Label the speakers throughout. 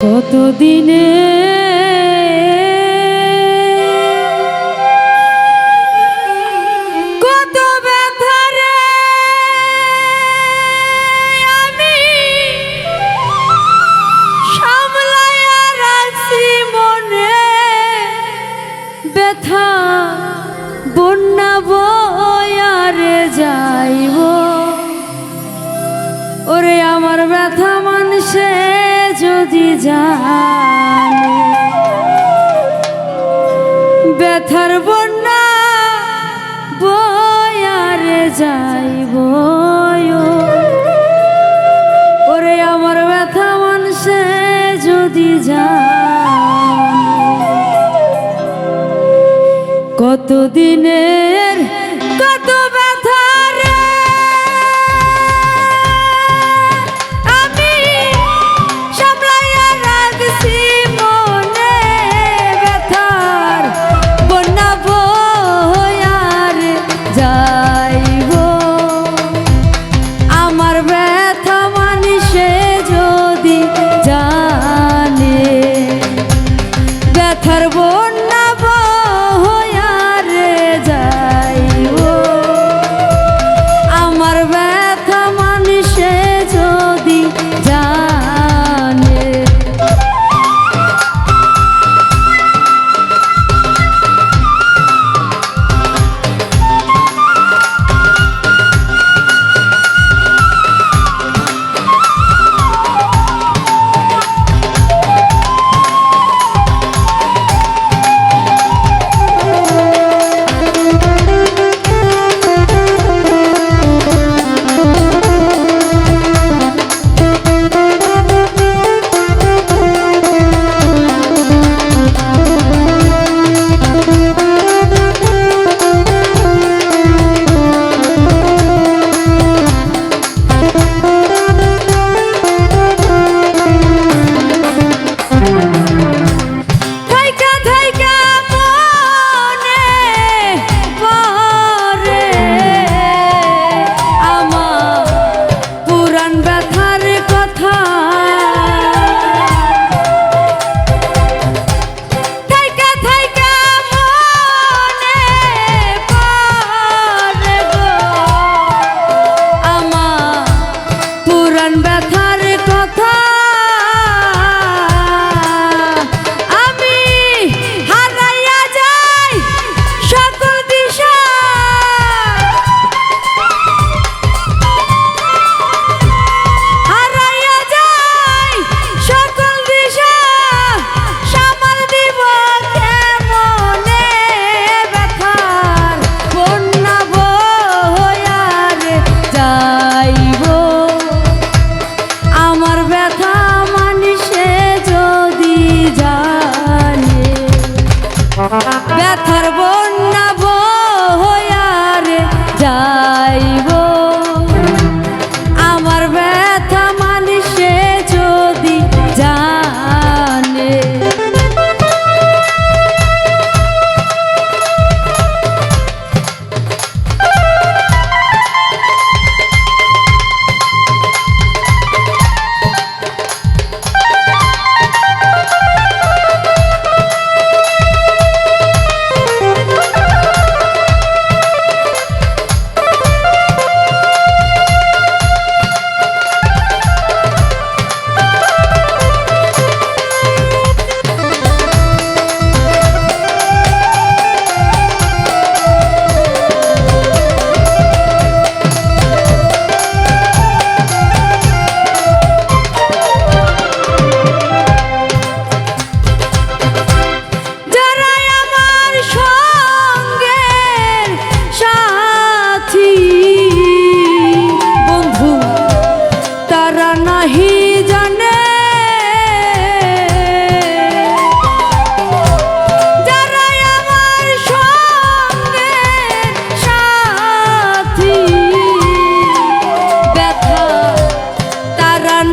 Speaker 1: কতদিনে ব্যথার বন্যা বয়ারে যাইব ওরে আমার ব্যথা মানসে যদি যা কতদিনে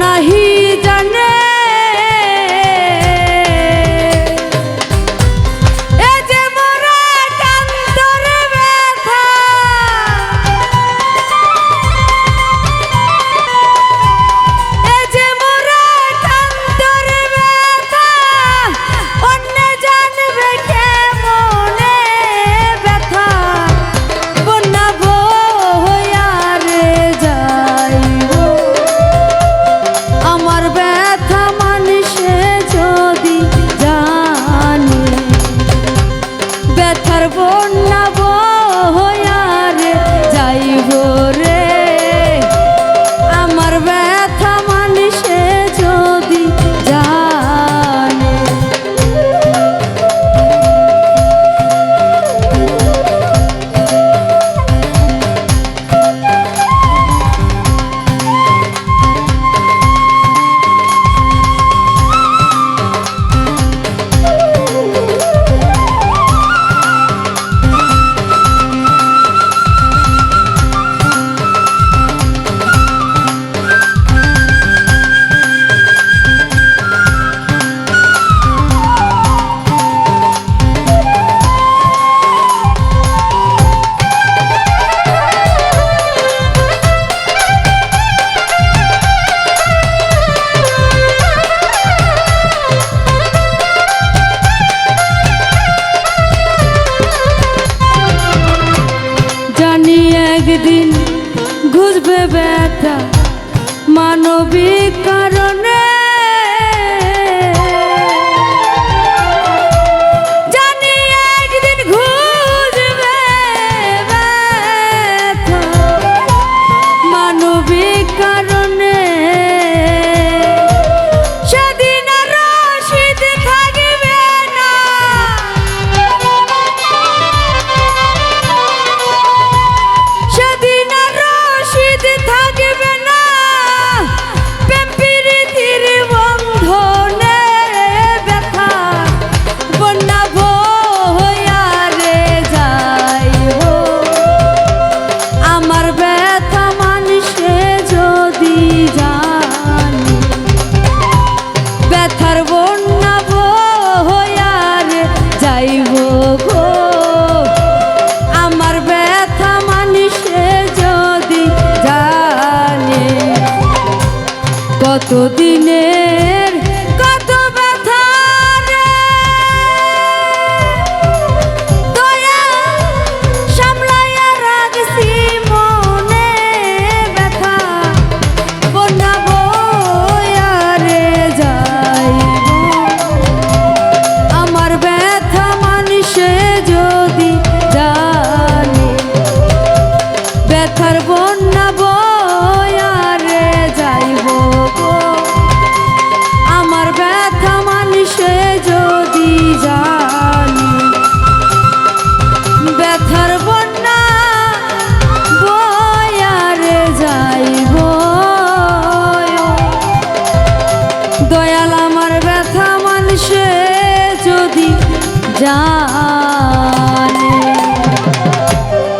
Speaker 1: নাহি